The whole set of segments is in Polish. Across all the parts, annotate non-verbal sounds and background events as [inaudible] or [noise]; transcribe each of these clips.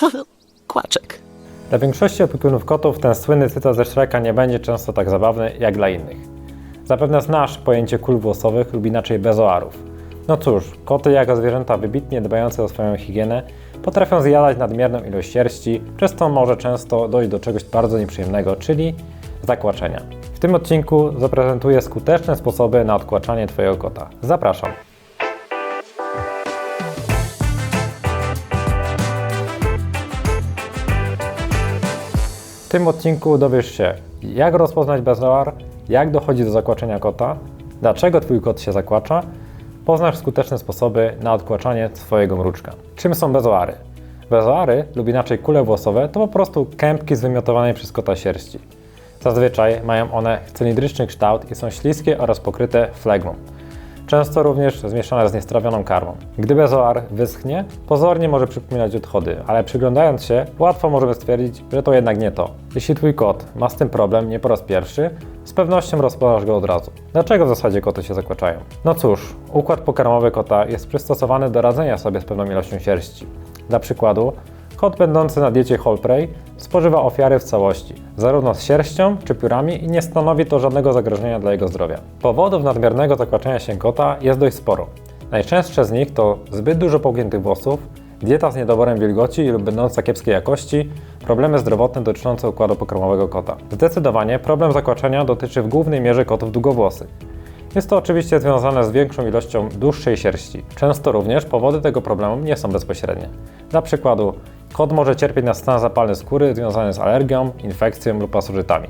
[laughs] Kłaczek. Dla większości opiekunów kotów ten słynny cytat ze Shreka nie będzie często tak zabawny jak dla innych. Zapewne znasz pojęcie kul włosowych lub inaczej bezoarów. No cóż, koty jako zwierzęta wybitnie dbające o swoją higienę potrafią zjadać nadmierną ilość sierści, przez co może często dojść do czegoś bardzo nieprzyjemnego, czyli zakłaczenia. W tym odcinku zaprezentuję skuteczne sposoby na odkłaczanie Twojego kota. Zapraszam. Tym odcinku dowiesz się, jak rozpoznać bezoar, jak dochodzi do zakłaczenia kota, dlaczego Twój kot się zakłacza, poznasz skuteczne sposoby na odkłaczanie swojego mruczka. Czym są bezoary? Bezoary, lub inaczej kule włosowe, to po prostu kępki z wymiotowanej przez kota sierści. Zazwyczaj mają one cylindryczny kształt i są śliskie oraz pokryte flegmą. Często również zmieszane z niestrawioną karmą. Gdy bezoar wyschnie, pozornie może przypominać odchody, ale przyglądając się, łatwo możemy stwierdzić, że to jednak nie to. Jeśli Twój kot ma z tym problem nie po raz pierwszy, z pewnością rozpoznasz go od razu. Dlaczego w zasadzie koty się zakłaczają? No cóż, układ pokarmowy kota jest przystosowany do radzenia sobie z pewną ilością sierści. Dla przykładu, kot będący na diecie whole prey spożywa ofiary w całości, zarówno z sierścią czy piórami i nie stanowi to żadnego zagrożenia dla jego zdrowia. Powodów nadmiernego zakłaczenia się kota jest dość sporo. Najczęstsze z nich to zbyt dużo połkniętych włosów, dieta z niedoborem wilgoci lub będąca kiepskiej jakości, problemy zdrowotne dotyczące układu pokarmowego kota. Zdecydowanie problem zakłaczenia dotyczy w głównej mierze kotów długowłosych. Jest to oczywiście związane z większą ilością dłuższej sierści. Często również powody tego problemu nie są bezpośrednie. Dla przykładu, kot może cierpieć na stan zapalny skóry związany z alergią, infekcją lub pasożytami,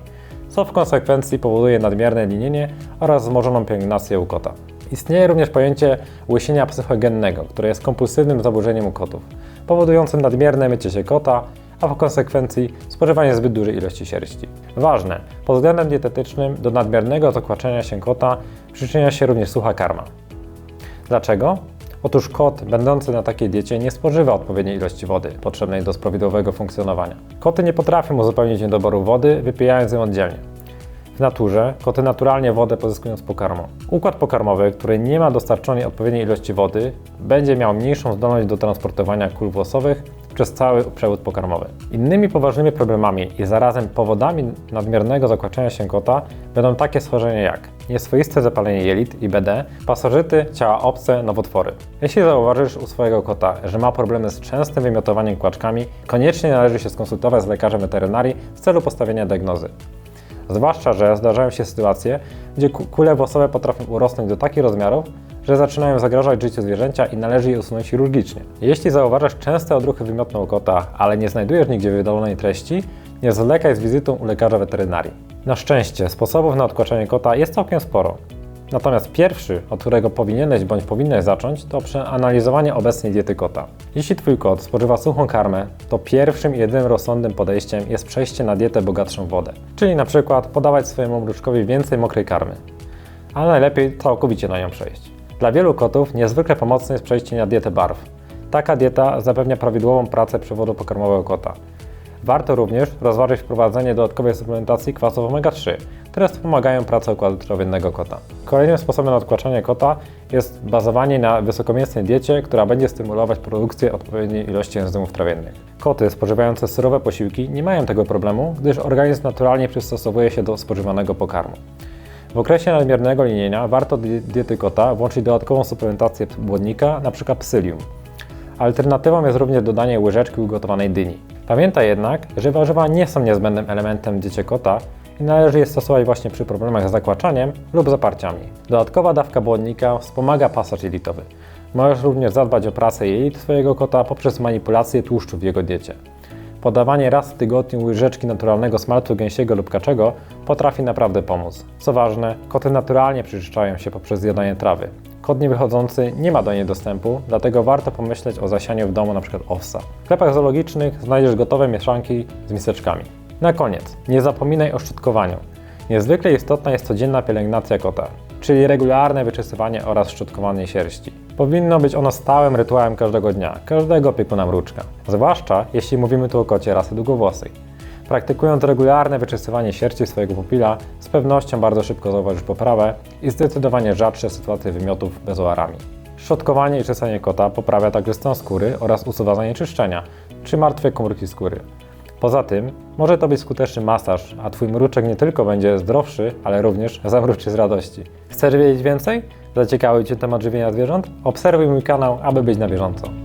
co w konsekwencji powoduje nadmierne linienie oraz wzmożoną pielęgnację u kota. Istnieje również pojęcie łysienia psychogennego, które jest kompulsywnym zaburzeniem u kotów, powodującym nadmierne mycie się kota, a w konsekwencji spożywanie zbyt dużej ilości sierści. Ważne, pod względem dietetycznym do nadmiernego zakłaczenia się kota przyczynia się również sucha karma. Dlaczego? Otóż kot będący na takiej diecie nie spożywa odpowiedniej ilości wody potrzebnej do prawidłowego funkcjonowania. Koty nie potrafią uzupełnić niedoboru wody, wypijając ją oddzielnie. W naturze koty naturalnie wodę pozyskują z pokarmu. Układ pokarmowy, który nie ma dostarczonej odpowiedniej ilości wody, będzie miał mniejszą zdolność do transportowania kul włosowych przez cały przewód pokarmowy. Innymi poważnymi problemami i zarazem powodami nadmiernego zakłaczenia się kota będą takie schorzenia jak nieswoiste zapalenie jelit IBD, pasożyty, ciała obce, nowotwory. Jeśli zauważysz u swojego kota, że ma problemy z częstym wymiotowaniem kłaczkami, koniecznie należy się skonsultować z lekarzem weterynarii w celu postawienia diagnozy. Zwłaszcza, że zdarzają się sytuacje, gdzie ku- kule włosowe potrafią urosnąć do takich rozmiarów, że zaczynają zagrażać życiu zwierzęcia i należy je usunąć chirurgicznie. Jeśli zauważasz częste odruchy wymiotu u kota, ale nie znajdujesz nigdzie wydalonej treści, nie zwlekaj z wizytą u lekarza weterynarii. Na szczęście sposobów na odkłaczanie kota jest całkiem sporo. Natomiast pierwszy, od którego powinieneś bądź powinnaś zacząć, to przeanalizowanie obecnej diety kota. Jeśli Twój kot spożywa suchą karmę, to pierwszym i jedynym rozsądnym podejściem jest przejście na dietę bogatszą w wodę. Czyli na przykład podawać swojemu mruczkowi więcej mokrej karmy, ale najlepiej całkowicie na nią przejść. Dla wielu kotów niezwykle pomocne jest przejście na dietę barw. Taka dieta zapewnia prawidłową pracę przewodu pokarmowego kota. Warto również rozważyć wprowadzenie dodatkowej suplementacji kwasów omega-3, które wspomagają pracę układu trawiennego kota. Kolejnym sposobem na odkłaczanie kota jest bazowanie na wysokomięsnej diecie, która będzie stymulować produkcję odpowiedniej ilości enzymów trawiennych. Koty spożywające surowe posiłki nie mają tego problemu, gdyż organizm naturalnie przystosowuje się do spożywanego pokarmu. W okresie nadmiernego linienia warto diety kota włączyć dodatkową suplementację błonnika, np. psyllium. Alternatywą jest również dodanie łyżeczki ugotowanej dyni. Pamiętaj jednak, że warzywa nie są niezbędnym elementem diecie kota i należy je stosować właśnie przy problemach z zakłaczaniem lub zaparciami. Dodatkowa dawka błonnika wspomaga pasaż jelitowy. Możesz również zadbać o pracę jelit swojego kota poprzez manipulację tłuszczu w jego diecie. Podawanie raz w tygodniu łyżeczki naturalnego smalcu gęsiego lub kaczego potrafi naprawdę pomóc. Co ważne, koty naturalnie przeczyszczają się poprzez zjadanie trawy. Kot niewychodzący nie ma do niej dostępu, dlatego warto pomyśleć o zasianiu w domu np. owsa. W sklepach zoologicznych znajdziesz gotowe mieszanki z miseczkami. Na koniec, nie zapominaj o szczotkowaniu. Niezwykle istotna jest codzienna pielęgnacja kota, czyli regularne wyczysywanie oraz szczotkowanie sierści. Powinno być ono stałym rytuałem każdego dnia, każdego opiekuna mruczka. Zwłaszcza jeśli mówimy tu o kocie rasy długowłosej. Praktykując regularne wyczysywanie sierści swojego pupila, z pewnością bardzo szybko zauważysz poprawę i zdecydowanie rzadsze sytuacje wymiotów bezoarami. Szczotkowanie i czesanie kota poprawia także stan skóry oraz usuwa zanieczyszczenia, czy martwe komórki skóry. Poza tym może to być skuteczny masaż, a Twój mruczek nie tylko będzie zdrowszy, ale również [laughs] zamruczy z radości. Chcesz wiedzieć więcej? Zaciekawił Cię temat żywienia zwierząt? Obserwuj mój kanał, aby być na bieżąco.